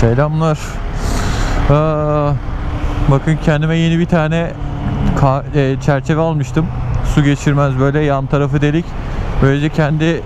Selamlar. Aa, bakın kendime yeni bir tane e, çerçeve almıştım. Su geçirmez böyle yan tarafı delik. Böylece kendi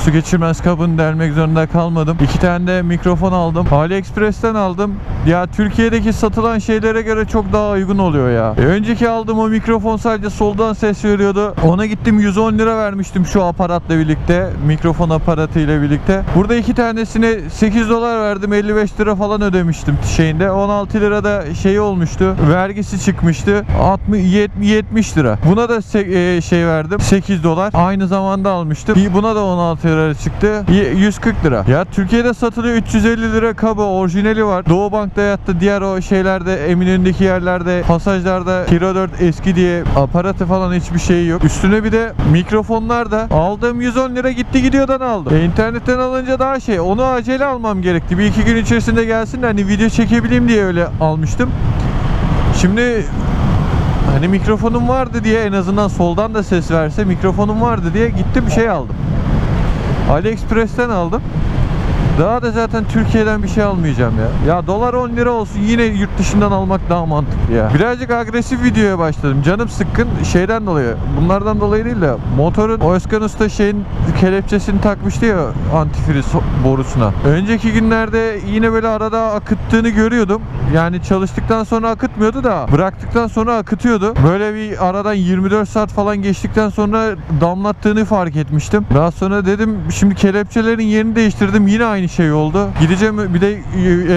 su geçirmez kabını delmek zorunda kalmadım. İki tane de mikrofon aldım. AliExpress'ten aldım. Ya Türkiye'deki satılan şeylere göre çok daha uygun oluyor ya. E, önceki aldığım o mikrofon sadece soldan ses veriyordu. Ona gittim 110 lira vermiştim şu aparatla birlikte. Mikrofon aparatı ile birlikte. Burada iki tanesine 8 dolar verdim. 55 lira falan ödemiştim şeyinde. 16 lira da şey olmuştu. Vergisi çıkmıştı. 60 70, 70 lira. Buna da e, şey verdim. 8 dolar. Aynı zamanda almıştım. Buna da 16 lira çıktı. Y- 140 lira. Ya Türkiye'de satılıyor 350 lira kabı orijinali var. Doğu Bank'ta yattı diğer o şeylerde Eminönü'ndeki yerlerde pasajlarda Hero 4 eski diye aparatı falan hiçbir şey yok. Üstüne bir de mikrofonlar da aldığım 110 lira gitti gidiyordan aldım. E, internetten alınca daha şey onu acele almam gerekti. Bir iki gün içerisinde gelsin de hani video çekebileyim diye öyle almıştım. Şimdi hani mikrofonum vardı diye en azından soldan da ses verse mikrofonum vardı diye gittim bir şey aldım. AliExpress'ten aldım. Daha da zaten Türkiye'den bir şey almayacağım ya. Ya dolar 10 lira olsun yine yurt dışından almak daha mantıklı ya. Birazcık agresif videoya başladım. Canım sıkkın şeyden dolayı. Bunlardan dolayı değil de motorun Özkan Usta şeyin kelepçesini takmıştı ya antifriz borusuna. Önceki günlerde yine böyle arada akıttığını görüyordum. Yani çalıştıktan sonra akıtmıyordu da bıraktıktan sonra akıtıyordu. Böyle bir aradan 24 saat falan geçtikten sonra damlattığını fark etmiştim. Daha sonra dedim şimdi kelepçelerin yerini değiştirdim yine aynı şey oldu. Gideceğim bir de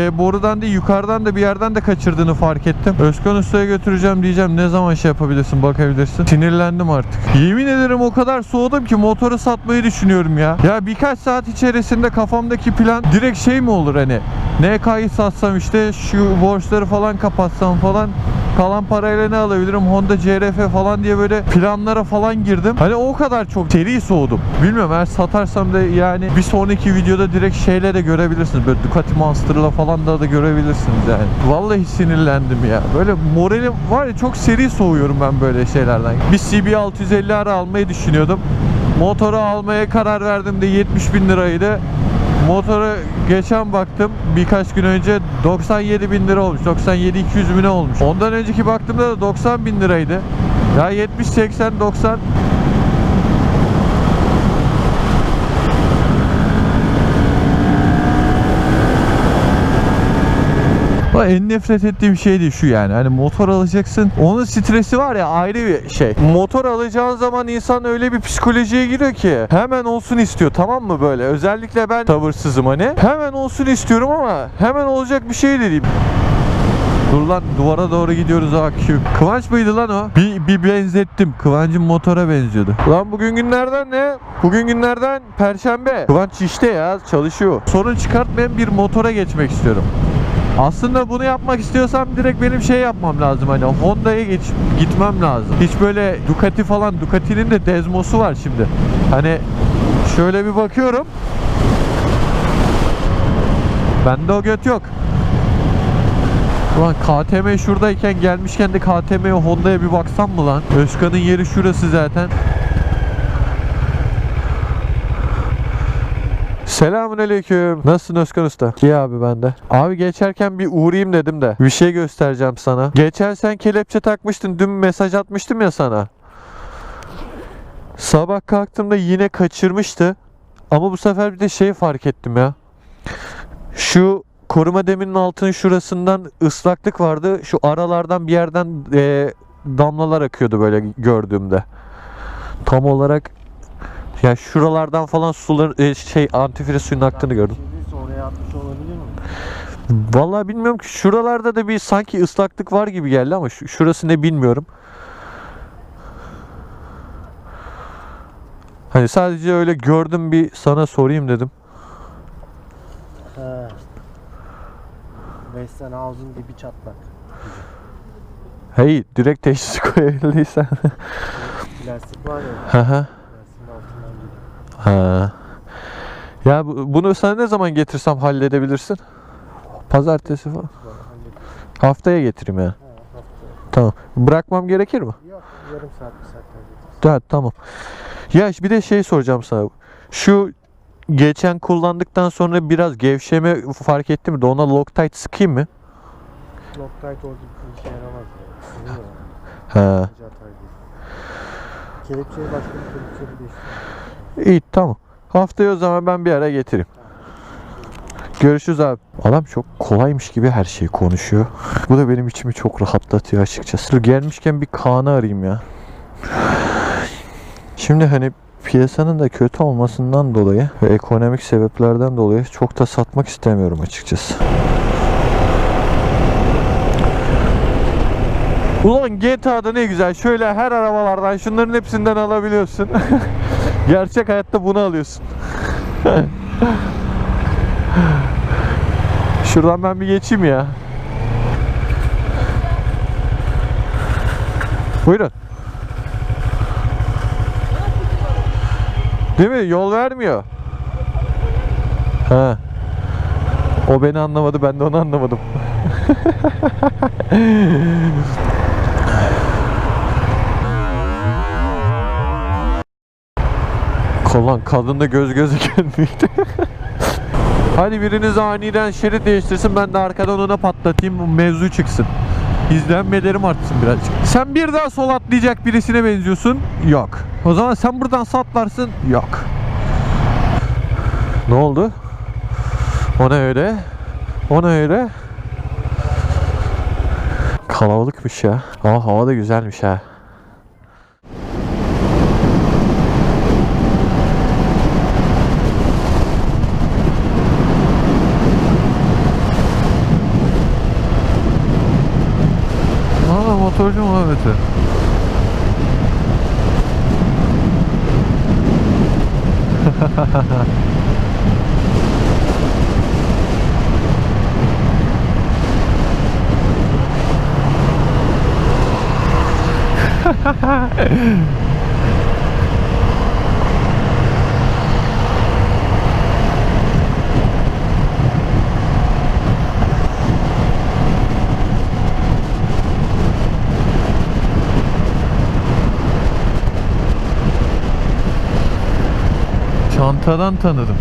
e, borudan değil yukarıdan da bir yerden de kaçırdığını fark ettim. Özkan Usta'ya götüreceğim diyeceğim ne zaman şey yapabilirsin bakabilirsin. Sinirlendim artık. Yemin ederim o kadar soğudum ki motoru satmayı düşünüyorum ya. Ya birkaç saat içerisinde kafamdaki plan direkt şey mi olur hani NK'yı satsam işte şu borçları falan kapatsam falan kalan parayla ne alabilirim Honda CRF falan diye böyle planlara falan girdim. Hani o kadar çok seri soğudum. Bilmiyorum eğer satarsam da yani bir sonraki videoda direkt şeyle de görebilirsiniz. Böyle Ducati Monster'la falan da da görebilirsiniz yani. Vallahi sinirlendim ya. Böyle moralim var ya çok seri soğuyorum ben böyle şeylerden. Bir CB 650 ara almayı düşünüyordum. Motoru almaya karar verdim de 70 bin liraydı. Motora geçen baktım birkaç gün önce 97 bin lira olmuş. 97 200 bin olmuş. Ondan önceki baktığımda da 90 bin liraydı. Ya 70 80 90 Ama en nefret ettiğim şey de şu yani hani motor alacaksın onun stresi var ya ayrı bir şey. Motor alacağın zaman insan öyle bir psikolojiye giriyor ki hemen olsun istiyor tamam mı böyle özellikle ben tavırsızım hani hemen olsun istiyorum ama hemen olacak bir şey de. Dur lan duvara doğru gidiyoruz AQ. Kıvanç mıydı lan o? Bir, bir benzettim. Kıvanç'ın motora benziyordu. Lan bugün günlerden ne? Bugün günlerden Perşembe. Kıvanç işte ya çalışıyor. Sorun çıkartmayan bir motora geçmek istiyorum. Aslında bunu yapmak istiyorsam direkt benim şey yapmam lazım hani Honda'ya geç gitmem lazım. Hiç böyle Ducati falan Ducati'nin de Desmo'su var şimdi. Hani şöyle bir bakıyorum. Bende o göt yok. Ulan KTM şuradayken gelmişken de KTM'ye Honda'ya bir baksam mı lan? Özkan'ın yeri şurası zaten. Selamun aleyküm. Nasılsın Özkan Usta? İyi abi ben de. Abi geçerken bir uğrayayım dedim de. Bir şey göstereceğim sana. Geçen sen kelepçe takmıştın. Dün mesaj atmıştım ya sana. Sabah kalktığımda yine kaçırmıştı. Ama bu sefer bir de şey fark ettim ya. Şu koruma demirinin altının şurasından ıslaklık vardı. Şu aralardan bir yerden e, damlalar akıyordu böyle gördüğümde. Tam olarak ya şuralardan falan sular e, şey antifriz suyun aktığını gördüm. Oraya atmış olabilir mi? Vallahi bilmiyorum ki şuralarda da bir sanki ıslaklık var gibi geldi ama şu- şurası ne bilmiyorum. Hani sadece öyle gördüm bir sana sorayım dedim. He. 5 sene ağzın dibi çatlak. Hey direkt teşhis koyabildiysen. Plastik var ya. Hı hı. Ha. Ya bu- bunu sana ne zaman getirsem halledebilirsin? Pazartesi falan. Haftaya getireyim ya. Tamam. Bırakmam gerekir mi? Yok yarım saat bir saatte hallederiz. Evet tamam. Ya bir de şey soracağım sana. Şu geçen kullandıktan sonra biraz gevşeme fark etti mi? De ona Loctite sıkayım mı? Loctite orada bir işe yaramaz. ya. He. Kelepçeyi başka bir kelepçeyle değiştir. İyi tamam. Haftaya o zaman ben bir ara getireyim. Görüşürüz abi. Adam çok kolaymış gibi her şeyi konuşuyor. Bu da benim içimi çok rahatlatıyor açıkçası. Dur gelmişken bir Kaan'ı arayayım ya. Şimdi hani piyasanın da kötü olmasından dolayı ve ekonomik sebeplerden dolayı çok da satmak istemiyorum açıkçası. Ulan GTA'da ne güzel. Şöyle her arabalardan şunların hepsinden alabiliyorsun. Gerçek hayatta bunu alıyorsun. Şuradan ben bir geçeyim ya. Buyurun. Değil mi? Yol vermiyor. Ha. O beni anlamadı, ben de onu anlamadım. Kollan kadınla göz göze gelmeydi. Hadi biriniz aniden şerit değiştirsin ben de arkadan ona patlatayım bu mevzu çıksın. İzlenmelerim artsın birazcık. Sen bir daha sol atlayacak birisine benziyorsun. Yok. O zaman sen buradan sağ atlarsın. Yok. Ne oldu? O ne öyle? O ne öyle? Kalabalıkmış ya. Ama hava da güzelmiş ha. Aa motorcu muhabbeti. Çantadan tanıdım.